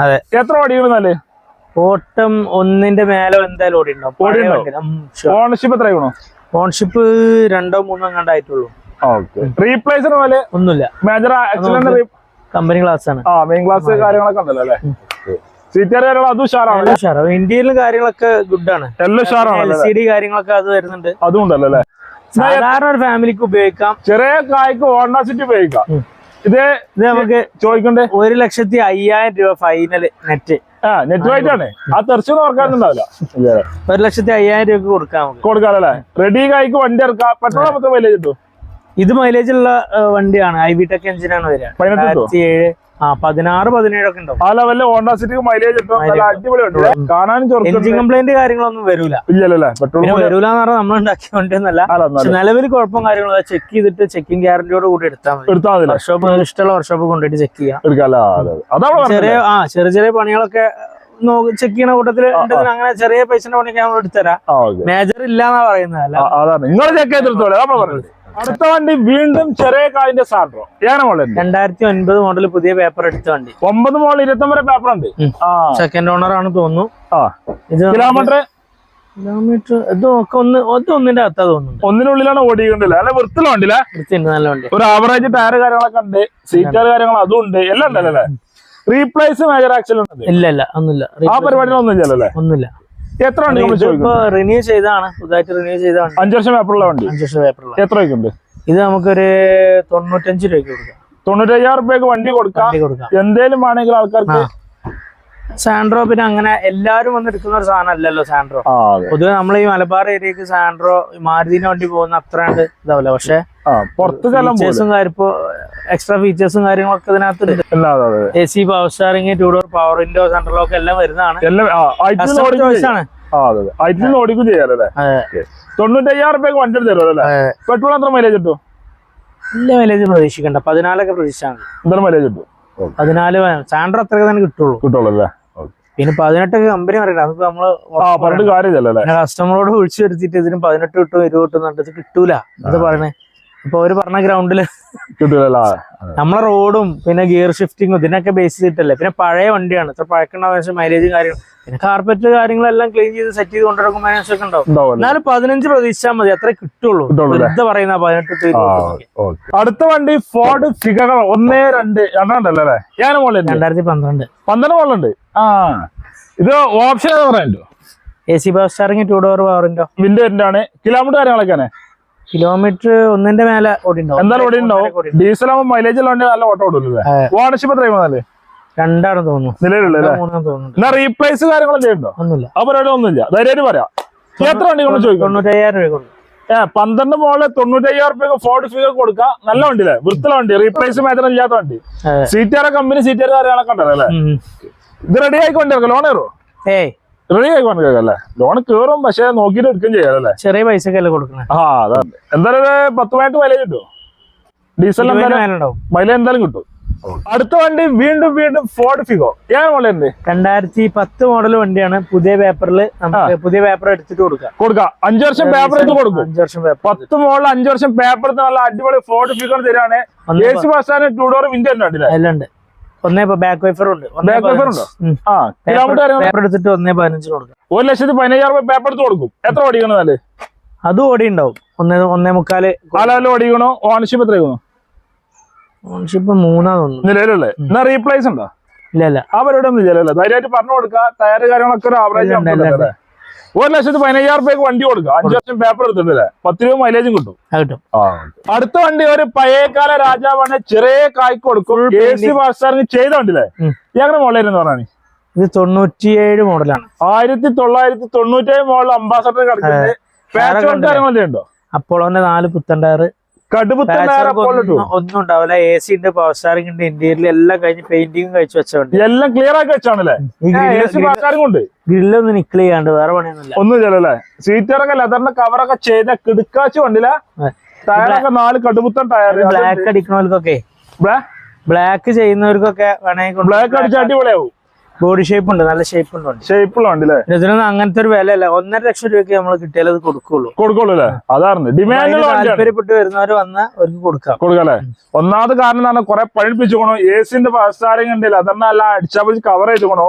അതെ. എത്ര ഓടിക്കണെന്നല്ലേ ഓട്ടം ഒന്നിന്റെ മേലെ എന്തായാലും. ഉം, ഓണർഷിപ്പ് എത്ര ഓണർഷിപ്പ് ഓൺഷിപ്പ് രണ്ടോ മൂന്നോ കണ്ടായിട്ടുള്ളൂ ഓക്കെ റീപ്ലേസിന് പോലെ ഒന്നുമില്ല. മേജർ ആക്സിഡന്റ് കമ്പനി ക്ലാസ് ആണ്. ആ മെയിൻ ക്ലാസ് കാര്യങ്ങളൊക്കെ ഉണ്ടല്ലോ അല്ലേ? സീറ്റർ കാര്യങ്ങൾ അതും ഉഷാറാണ് ഉഷാറ്. ഇന്ത്യയിലും കാര്യങ്ങളൊക്കെ ഗുഡ് എല്ലാം എൽ ഉഷാറാണല്ലോ സി ഡി കാര്യങ്ങളൊക്കെ അത് വരുന്നുണ്ട്. അതും ഉണ്ടല്ലോ അല്ലേ? സാധാരണ ഒരു ഫാമിലിക്ക് ഉപയോഗിക്കാം. ചെറിയ കായ്ക്ക് ഹോണ്ട സിറ്റി ഉപയോഗിക്കാം. ഇത് ഇത് നമുക്ക് ചോദിക്കണ്ടേ? ഒരു ലക്ഷത്തി അയ്യായിരം രൂപ ഫൈനൽ നെറ്റ് ആ നെറ്റ് വൈറ്റ് ആണ്. ആ തെറിച്ചു ഓർക്കാനുണ്ടാവില്ല ഒരു ലക്ഷത്തി അയ്യായിരം രൂപ കൊടുക്കാം നമുക്ക്. കൊടുക്കാറല്ലേ റെഡി കായ്ക്ക് വണ്ടി ഇറക്കാം പെട്രോൾ മൊത്തം മൈലേജ് കിട്ടും. ഇത് മൈലേജ് ഉള്ള വണ്ടിയാണ്. ഐ വി ടെക് എഞ്ചിനാണ് വരിക? രണ്ടായിരത്തി ഏഴ് ആ പതിനാറ് പതിനേഴൊക്കെ ഉണ്ടാവും. ആ ലെവലിൽ ഹോണ്ടാ സിറ്റിക്ക് മൈലേജ് കിട്ടും നല്ല അടിപൊളി വണ്ടി. കാണാനും എഞ്ചിൻ കംപ്ലൈന്റ് കാര്യങ്ങളൊന്നും വരൂല. ഇല്ലല്ലേ പെട്രോൾ വരൂല എന്ന് പറഞ്ഞാൽ നമ്മൾ ഉണ്ടാക്കിയ വണ്ടി ഒന്നല്ല. അല്ല നിലവിൽ കുഴപ്പം കാര്യങ്ങളോ ചെക്ക് ചെയ്തിട്ട് ചെക്കിംഗ് ഗ്യാരണ്ടിയോട് കൂടി എടുത്താൽ മതി. എടുത്താൽ മതില്ലേ വർക്ക്ഷോപ്പ് ഇഷ്ടമുള്ള വർക്ക്ഷോപ്പ് കൊണ്ടുപോയിട്ട് ചെക്ക് ചെയ്യാം. ചെറിയ ആ ചെറിയ ചെറിയ പണികളൊക്കെ ചെക്ക് ചെയ്യണ കൂട്ടത്തിൽ അങ്ങനെ ചെറിയ പൈസന്റെ പണിയൊക്കെ നമ്മൾ ഓക്കെ. മേജർ ഇല്ലാന്നാ പറയുന്നത്. അല്ല. നിങ്ങൾ ചെക്ക് ചെയ്തെടുത്തോളെ അടുത്ത വണ്ടി വീണ്ടും ചെറിയ കായിന്റെ സാൻഡ്രോ. ഏതാണ് മോളെ രണ്ടായിരത്തി ഒൻപത് മോഡൽ പുതിയ പേപ്പർ എടുത്ത വണ്ടി. ഒമ്പത് മോഡൽ ഇരുപത്തി ഒമ്പത് പേപ്പർ ഉണ്ട്. സെക്കൻഡ് ഓണർ ആണ് തോന്നുന്നു. ഇത് കിലോമീറ്റർ കിലോമീറ്റർ ഇത് ഒക്കെ ഒന്ന് ഒന്നിന്റെ അകത്താ തോന്നുന്നു ഒന്നിനുള്ളിലാണ് ഓടിക്കണ്ടല്ലേ അല്ലെ വൃത്തിയുള്ള വണ്ടിയില്ല വൃത്തി നല്ല വണ്ടി. ഒരു ആവറേജ് ടയർ കാര്യങ്ങളൊക്കെ ഉണ്ട്. സീറ്റർ കാര്യങ്ങൾ അതും ഉണ്ട്. എല്ലാം ഉണ്ടല്ലേ റീപ്ലേസ് മേജർ ആക്സിഡന്റ് ഉണ്ട്. ഇല്ല ഇല്ല ഒന്നുമില്ല. ആ പരിപാടികളൊന്നും ഇല്ലല്ലേ ഒന്നുമില്ല. എത്ര വണ്ടി നമ്മൾ ഇപ്പൊ റിന്യൂ ചെയ്താണ് പുതുതായിട്ട് റിന്യൂ ചെയ്താണ് അഞ്ചു വർഷം പേപ്പറുള്ള വണ്ടി. അഞ്ചു വർഷം പേപ്പറുള്ള എത്ര രൂപയ്ക്കുണ്ട് ഇത് നമുക്കൊരു തൊണ്ണൂറ്റഞ്ച് രൂപയ്ക്ക് കൊടുക്കാം. തൊണ്ണൂറ്റയ്യായിരം രൂപയ്ക്ക് വണ്ടി കൊടുക്കാം. എന്തേലും വേണമെങ്കിൽ ആൾക്കാർക്ക് സാൻഡ്രോ പിന്നെ അങ്ങനെ എല്ലാരും വന്ന് എടുക്കുന്ന ഒരു സാധനം അല്ലല്ലോ സാൻഡ്രോ പൊതുവെ നമ്മൾ ഈ മലബാർ ഏരിയക്ക് സാൻഡ്രോ മാരുതിന്റെ വണ്ടി പോകുന്ന അത്ര ഇതാവില്ല. പക്ഷെ കാര്യം എക്സ്ട്രാ ഫീച്ചേഴ്സും കാര്യങ്ങളൊക്കെ ഇതിനകത്ത് A C power steering two door power window central lock എല്ലാം വരുന്നതാണ്. ഓടിക്കും ചെയ്യാറല്ലേ. തൊണ്ണൂറ്റയ്യായിരം വണ്ടി തരുമല്ലോ പെട്രോൾ എത്ര മൈലേജ് കിട്ടും? വലിയ മൈലേജ് പ്രതീക്ഷിക്കണ്ട. പതിനാലൊക്കെ പ്രതീക്ഷിച്ചാണ് എന്തായാലും മൈലേജ് കിട്ടും? പതിനാല് സാൻഡ്രോ അത്രയൊക്കെ തന്നെ കിട്ടുള്ളൂ. കിട്ടുള്ളൂ അല്ലേ? പിന്നെ പതിനെട്ടൊക്കെ കമ്പനി അതിപ്പോ നമ്മൾ കസ്റ്റമറോട് വിളിച്ചു വരുത്തിയിട്ട് ഇതിന് പതിനെട്ട് കിട്ടും ഇരുപത് കിട്ടും ഇത് കിട്ടൂല. എന്താ പറയണേ? ഇപ്പൊ അവർ പറഞ്ഞ ഗ്രൗണ്ടിൽ നമ്മളെ റോഡും പിന്നെ ഗിയർ ഷിഫ്റ്റിങ്ങും ഇതിനൊക്കെ ബേസ് ചെയ്തിട്ടല്ലേ. പിന്നെ പഴയ വണ്ടിയാണ്. ഇത്ര പഴക്കണ്ട ആവശ്യം മൈലേജും കാര്യങ്ങളും. പിന്നെ കാർപ്പറ്റ് കാര്യങ്ങളെല്ലാം ക്ലീൻ ചെയ്ത് സെറ്റ് ചെയ്ത് കൊണ്ടുനടക്കും മൈനസ് ഒക്കെ ഉണ്ടാവും. എന്നാലും പതിനഞ്ച് പ്രതീക്ഷിച്ചാൽ മതി. അത്ര കിട്ടുള്ളൂ. എന്താ പറയുന്ന പതിനെട്ട്. അടുത്ത വണ്ടി ഫോർഡ് ഫിഗർ ഒന്നേ രണ്ട് രണ്ടാണ്ടല്ലേ അല്ലേ? ഞാൻ മോളിൽ രണ്ടായിരത്തി പന്ത്രണ്ട്. പന്ത്രണ്ട് മോളുണ്ട് ആ. ഇത് ഓപ്ഷൻ പറയാനുണ്ടോ A C power steering two door പവറിന്റെ വിൻഡോ ആണ്. കിലോമീറ്റർ കാര്യങ്ങളൊക്കെയാണ്. കിലോമീറ്റർ ഒന്നിന്റെ മേലെ ഓടിണ്ടാവും. എന്തായാലും ഓടിണ്ടാവും. ഡീസൽ ആകുമ്പോൾ മൈലേജ് നല്ല ഓട്ടോ ഓടില്ലേ. ഓണർഷിപ്പ് എത്ര വന്നാൽ? രണ്ടാണ് തോന്നുന്നു. നിലവിലുള്ള എന്നാ റീപ്ലേസ് കാര്യങ്ങളൊക്കെ ഉണ്ടോ ഒന്നുമില്ല. ആ പരിപാടി ഒന്നുമില്ല. ധൈര്യമായിട്ട് പറയാം. എത്ര വണ്ടികൾ ചോദിക്കും? തൊണ്ണൂറ്റയ്യായിരം രൂപ പന്ത്രണ്ട് മോൾ തൊണ്ണൂറ്റയ്യായിരം റുപ്യ ഫോർഡ് ഫിഗർ കൊടുക്ക. നല്ല വണ്ടി വണ്ടിയില്ലേ വൃത്തിയുള്ള വണ്ടി. റീപ്ലേസ് മാത്രം ഇല്ലാത്ത വണ്ടി. സീറ്റാറ കമ്പനി സീറ്റാറ് കാര്യങ്ങളൊക്കെ ഉണ്ടല്ലോ അല്ലേ. ഇത് റെഡി ആയിക്കൊണ്ടിരിക്കും ലോണേറോ ലോൺ ഏയ്. വണ്ടി ഇറക്കാം അല്ലേ ലോൺ കയറും പക്ഷെ നോക്കിട്ട് എടുക്കുകയും ചെയ്യാം അല്ലേ? ചെറിയ പൈസക്കല്ലേ കൊടുക്കണേ? ആ അതെ. എന്തായാലും പത്ത് പതിനെട്ട് മൈലേജ് കിട്ടുമോ ഡീസൽ എന്തായാലും മൈലേജ് എന്തായാലും കിട്ടും. അടുത്ത വണ്ടി വീണ്ടും വീണ്ടും ഫോർഡ് ഫിഗോ ഞാൻ മോളുണ്ട് രണ്ടായിരത്തി പത്ത് മോഡൽ വണ്ടിയാണ്. പുതിയ പേപ്പറിൽ നമുക്ക് പുതിയ പേപ്പർ എടുത്തിട്ട് കൊടുക്കാം. കൊടുക്കാം. അഞ്ചു വർഷം പേപ്പർ എടുത്ത് കൊടുക്കും. അഞ്ചു വർഷം പേപ്പർ പത്ത് മോഡൽ അഞ്ചു വർഷം പേപ്പർ നല്ല അടിപൊളി ഫോർഡ് ഫിഗോ തരാണ്. എ സി ബസ്സാണ് ടൂ ഡോർ വിൻഡോ ഉണ്ട് എല്ലാം ഉണ്ട്. ഒന്നേ ബാക്ക് വൈഫർ ഉണ്ട്. ബാക്ക് wiper ഉണ്ടോ? ആ കിലോമീറ്റർ പേപ്പർ എടുത്തിട്ട് ഒന്നേ പതിനഞ്ചിന് കൊടുക്കും. ഒരു ലക്ഷത്തി പതിനയ്യായിരം രൂപ പേപ്പർ എടുത്ത് കൊടുക്കും. എത്ര ഓടിക്കണം അല്ലേ അതും ഓടി ഉണ്ടാവും ഒന്നേ ഒന്നേ മുക്കാൽ നാലാലും ഓടിക്കണോ? ഓണർഷിപ്പ് എത്ര ഓണർഷിപ്പ് മൂന്നാ തോന്നുന്നു. നിലവിലുള്ളത് എന്നാ റീപ്ലേസ് ഉണ്ടോ? ഇല്ല ഇല്ല. അവരോടൊന്നും ഇല്ലല്ലോ ധൈര്യമായിട്ട് പറഞ്ഞു കൊടുക്കുക. ടയർ കാര്യങ്ങളൊക്കെ ഒരു ആവറേജ്. ഒരു ലക്ഷത്തി പതിനയ്യായിരം രൂപയ്ക്ക് വണ്ടി കൊടുക്കുക അഞ്ചു വർഷം പേപ്പർ എടുത്തിട്ടില്ലേ? പത്ത് രൂപ മൈലേജും കിട്ടും. അടുത്ത വണ്ടി ഒരു പഴയകാല രാജാവാണ് ചെറിയ കായ്ക്ക് കൊടുക്കും. Full എ സി ബാസ്റ്റാറിന് ചെയ്ത വണ്ടില്ലേ ഉം. ഞങ്ങളുടെ മോളായിരുന്നു പറഞ്ഞു ഇത് തൊണ്ണൂറ്റിയേഴ് മോഡലാണ് ആയിരത്തി തൊള്ളായിരത്തി തൊണ്ണൂറ്റേഴ് മോഡൽ അംബാസഡർ കിടക്കുന്നത്. അപ്പോളോന്റെ നാല് പുത്തൻ ടയർ ഒന്നും ഉണ്ടാവില്ല. എ സി ഉണ്ട് പവർ സ്റ്റാറിംഗ് ഉണ്ട്. ഇന്റീരിയർ എല്ലാം കഴിഞ്ഞ് പെയിന്റിംഗ് കഴിച്ചു വെച്ചോണ്ട് എല്ലാം ക്ലിയർ ആക്കി വെച്ചാണല്ലേ? ഗ്രില്ലൊന്നും നിക്കിൾ ചെയ്യാണ്ട് വേറെ പണിയൊന്നുമില്ല. ഒന്നും ചെയ്യലല്ലേ? സീറ്ററൊക്കെ ലെതറിന്റെ കവറൊക്കെ ചെയ്ത കിടുക്കാച്ച് വണ്ടില്ല ടയറൊക്കെ നാല് കടുപുത്തൻ ടയർ ബ്ലാക്ക് അടിക്കണവർക്കൊക്കെ. ബ്ലാക്ക് ചെയ്യുന്നവർക്കൊക്കെ വേണമെങ്കിൽ ബ്ലാക്ക് അടിച്ചാൽ അടിപൊളിയാവും. ബോഡി ഷേപ്പ് ഉണ്ട് നല്ല ഷേപ്പ് ഉണ്ട് ഷേപ്പ് ഷേപ്പുള്ള വണ്ടി അല്ലേ ഇതിനൊന്നും അങ്ങനത്തെ ഒരു വില അല്ല ഒന്നര ലക്ഷം രൂപയ്ക്ക് നമ്മൾ കിട്ടിയാൽ അത് കൊടുക്കുള്ളൂ. കൊടുക്കുള്ളൂ അല്ലേ അതാണ് ഡിമാൻഡ് താല്പര്യപ്പെട്ട് വരുന്നവർ വന്നാൽ അവർക്ക് കൊടുക്കാം. കൊടുക്കാം ഒന്നാമത് കാരണം എന്താണ് കുറെ പഴിപ്പിച്ചുകൊണോ എ സിന്റെ സ്റ്റാറിംഗ് ഉണ്ടല്ലോ അതെല്ലാം അല്ല അടിച്ചാ പിടിച്ച് കവർ ചെയ്ത് കൊണോ.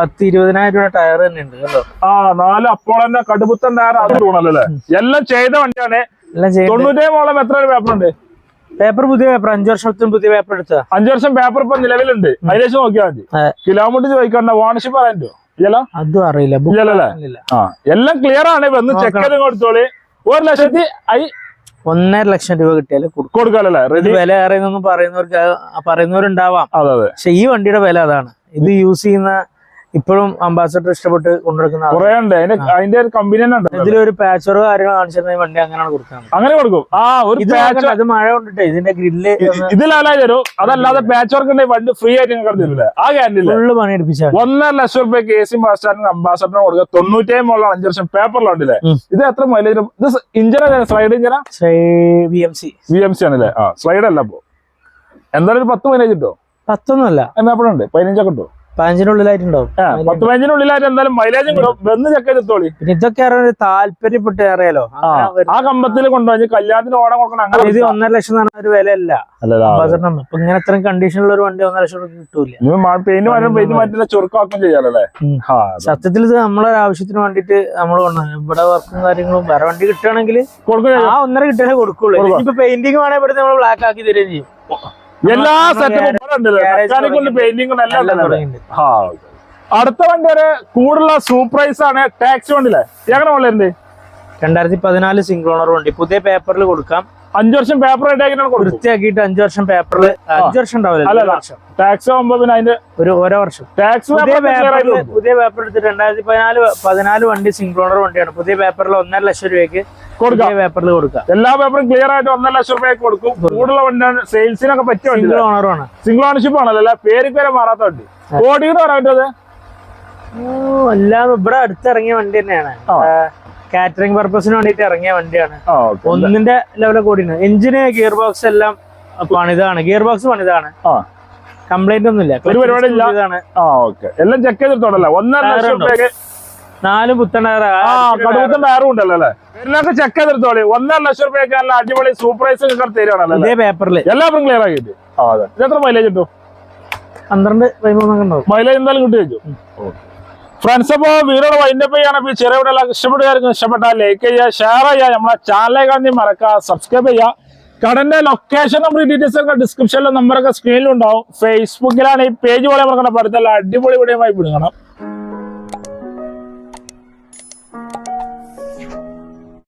പത്ത് ഇരുപതിനായിരം രൂപ ടയർ തന്നെ ഉണ്ട് ആ നാല് അപ്പോൾ തന്നെ ടയർ അത് തോന്നല്ലേ എല്ലാം ചെയ്ത വണ്ടിയാണ്. തൊണ്ണൂറ്റേ മോളം എത്ര പേപ്പർ ഉണ്ട് പേപ്പർ പുതിയ പേപ്പർ അഞ്ചു വർഷത്തിന് പുതിയ പേപ്പർ എടുത്ത അഞ്ചു വർഷം പേപ്പർ ഇപ്പൊ നിലവിലുണ്ട്. അതിനേശം നോക്കിയാൽ മതി. കിലോമീറ്റർ ചോദിക്കണ്ട ഓണർഷിപ്പ് പറയണ്ടോ ഇല്ലല്ലോ? അതും അറിയില്ല എല്ലാം ക്ലിയർ ആണ്. വന്ന് ചെക്ക് ചെയ്ത് കൊടുത്തോളി ഒരു ലക്ഷത്തി ഐ ഒന്നര ലക്ഷം രൂപ കിട്ടിയാലും കൊടുക്കും. കൊടുക്കാലല്ലേ ഇത് റെഡി വില ഏറെ പറയുന്നവർക്ക് പറയുന്നവരുണ്ടാവാം. പക്ഷെ ഈ വണ്ടിയുടെ വില അതാണ്. ഇത് യൂസ് ചെയ്യുന്ന ഇപ്പോഴും അംബാസഡർ ഇഷ്ടപ്പെട്ട് ആളാണ്. കുറെ ഉണ്ട്. അതിന്റെ അതിന്റെ ഒരു കമ്പനി തന്നെ ഉണ്ട്. ഇതിലൊരു പാച്ചറോ കാര്യങ്ങളോ കാണിച്ചിരുന്ന വണ്ടി അങ്ങനെയാണ് കൊടുക്കുന്നത്. അങ്ങനെ കൊടുക്കും. ആ ഒരു അത് മഴ കൊണ്ടിട്ട് ഇതിന്റെ ഗ്രില്ല് ഇതിലല്ല തരും. അതല്ലാതെ പാച്ച് വർക്ക് ഉണ്ടെങ്കിൽ വണ്ടി ഫ്രീ ആയിട്ട് നിങ്ങൾക്ക് തരില്ലേ. ആ ഗ്യാരണ്ടി ഫുള്ള് പണി എടുപ്പിച്ച ഒന്നര ലക്ഷം റുപ്യ എ സി മാസ്റ്റാറിന് അംബാസഡറിന് കൊടുക്കുക. തൊണ്ണൂറ്റേ മുകളിൽ അഞ്ചു ലക്ഷം പേപ്പറിലുണ്ടല്ലേ. ഇത് എത്ര മൈലേജ് ഇത് ഇഞ്ചിനാ slide ഇഞ്ചിന B M C V M C ആണല്ലേ? ആ സ്ലൈഡ് അല്ല അപ്പോ. എന്തായാലും ഒരു പത്ത് മൈലേജ് കിട്ടോ പത്തൊന്നുമല്ല. എന്നാ ഉണ്ട്? പതിനഞ്ചൊക്കെ കിട്ടും പതിനഞ്ചിനുള്ളിലായിട്ടുണ്ടാവും. ആ പത്ത് പതിനഞ്ചിനുള്ളിലായിട്ട് എന്തായാലും മൈലേജും കിട്ടും. വന്ന് ചെക്ക് ചെയ്തെത്തോളി പിന്നെ ഇതൊക്കെ അറിയാൻ ഒരു താല്പര്യപ്പെട്ട് അറിയാലോ? ആ കമ്പത്തിൽ കൊണ്ടുപോയി കല്യാണത്തിന് ഓണം കൊടുക്കണം അങ്ങനെ ഇത് ഒന്നര ലക്ഷം എന്ന് പറഞ്ഞ ഒരു വിലയല്ല. ഇപ്പൊ ഇങ്ങനെ ഇത്രയും കണ്ടീഷനുള്ള ഒരു വണ്ടി ഒന്നര ലക്ഷം കിട്ടൂല. പെയിന്റ് മാറ്റും പെയിന്റ് മാറ്റില്ല ചുരുക്കാക്കും ചെയ്യാലല്ലേ ഉം. ആ സത്യത്തിൽ ഇത് നമ്മളെ ആവശ്യത്തിന് വേണ്ടിട്ട് നമ്മൾ ഇവിടെ വർക്കും കാര്യങ്ങളും വേറെ വണ്ടി കിട്ടുകയാണെങ്കിൽ ആ ഒന്നര കിട്ടിയാലേ കൊടുക്കുള്ളൂ. ഇപ്പൊ പെയിന്റിംഗ് വേണേ ഇവിടെ നമ്മൾ ബ്ലാക്ക് ആക്കി തരുകയും ചെയ്യും. എല്ലാ സെറ്റപ്പും എല്ലാം. അടുത്ത വണ്ടി ഒരു കൂടുതലുള്ള സൂപ്രൈസ് ആണ് ടാക്സി വണ്ടിയില്ലേ എങ്ങനെ വണ്ടിയുണ്ട് രണ്ടായിരത്തി പതിനാല് സിംഗിൾ ഓണർ വണ്ടി. പുതിയ പേപ്പറിൽ കൊടുക്കാം. അഞ്ചു വർഷം പേപ്പർ വൃത്തിയാക്കിയിട്ട് അഞ്ചു വർഷം പേപ്പറിൽ അഞ്ചു വർഷം ഉണ്ടാവില്ല അല്ല, ഒരു അല്ല. വർഷം. ടാക്സ് ആകുമ്പോ പിന്നെ അതിന്റെ ഒരു ഓരോ വർഷം. ടാക്സ് പുതിയ പേപ്പറിൽ പുതിയ പേപ്പർ എടുത്ത് രണ്ടായിരത്തി പതിനാല് പതിനാല് വണ്ടി സിംഗിൾ ഓണർ വണ്ടിയാണ്. പുതിയ പേപ്പറിൽ ഒന്നര ലക്ഷം രൂപയ്ക്ക് കൊടുക്കാം. പേപ്പറിൽ കൊടുക്കാം. എല്ലാ പേപ്പറും ക്ലിയർ ആയിട്ട് ഒന്നര ലക്ഷം രൂപയ്ക്ക് കൊടുക്കും. കൂടുതൽ വണ്ടിയാണ് സെയിൽസിനൊക്കെ പറ്റിയ വണ്ടി സിംഗിൾ ഓണറുമാണ് സിംഗിൾ ഓണർഷിപ്പ് ആണല്ലോ അല്ല പേര് പേരെ മാറാത്ത വണ്ടി. കോടിയുടെ പറയാൻ എല്ലാം ഇവിടെ അടുത്തിറങ്ങിയ വണ്ടി തന്നെയാണ്. കാറ്ററിംഗ് പർപ്പസിന് വേണ്ടിട്ട് ഇറങ്ങിയ വണ്ടിയാണ്. ഒന്നിന്റെ ലെവലെ കൂടിയാണ്. എഞ്ചിന് ഗിയർ ബോക്സ് എല്ലാം പണിതാണ്. ഗിയർ ബോക്സ് പണിതാണ് കംപ്ലൈന്റ് ഒന്നുമില്ല. ഒരു പരിപാടി ഇല്ല. എല്ലാം ചെക്ക് ചെയ്തിട്ടുണ്ടല്ലോ. ഒന്നര ലക്ഷം നാല് പുത്തൻ കടുപ്പത്തും ടയറും ഉണ്ടല്ലോ അല്ലേ? എല്ലാവർക്കും ചെക്ക് ചെയ്തെടുത്തോളി. ഒന്നര ലക്ഷം രൂപയൊക്കെ നല്ല അടിപൊളി സൂപ്പർവൈസ് ഒക്കെ തരുവാണല്ലോ? ഇതേ പേപ്പറിൽ എല്ലാവരും ക്ലിയർ ആയി കിട്ടി. അതെ. ഇത് എത്ര മൈലേജ് കിട്ടും? പന്ത്രണ്ട് പതിമൂന്നൊക്കെ മൈലേജ് എന്തായാലും കിട്ടി വെച്ചു ഫ്രണ്ട്സ് അപ്പോ വീഡിയോ വൈൻഡപ്പ് ഈ ചെറിയ ഇഷ്ടപ്പെടുകയായിരിക്കും. ഇഷ്ടപ്പെട്ടാൽ ലൈക്ക് ചെയ്യുക ഷെയർ ചെയ്യുക. നമ്മളെ ചാനലേ കാണി മറക്കുക സബ്സ്ക്രൈബ് ചെയ്യുക. കടന്റെ ലൊക്കേഷൻ നമ്പർ ഡീറ്റെയിൽസ് ഒക്കെ ഡിസ്ക്രിപ്ഷനിലും നമ്പറൊക്കെ സ്ക്രീനിലുണ്ടാവും ഫേസ്ബുക്കിലാണ് ഈ പേജ് പോലെ മറക്കണം പഠിത്തല്ല അടിപൊളി വീഡിയോ ആയി വിടുകണം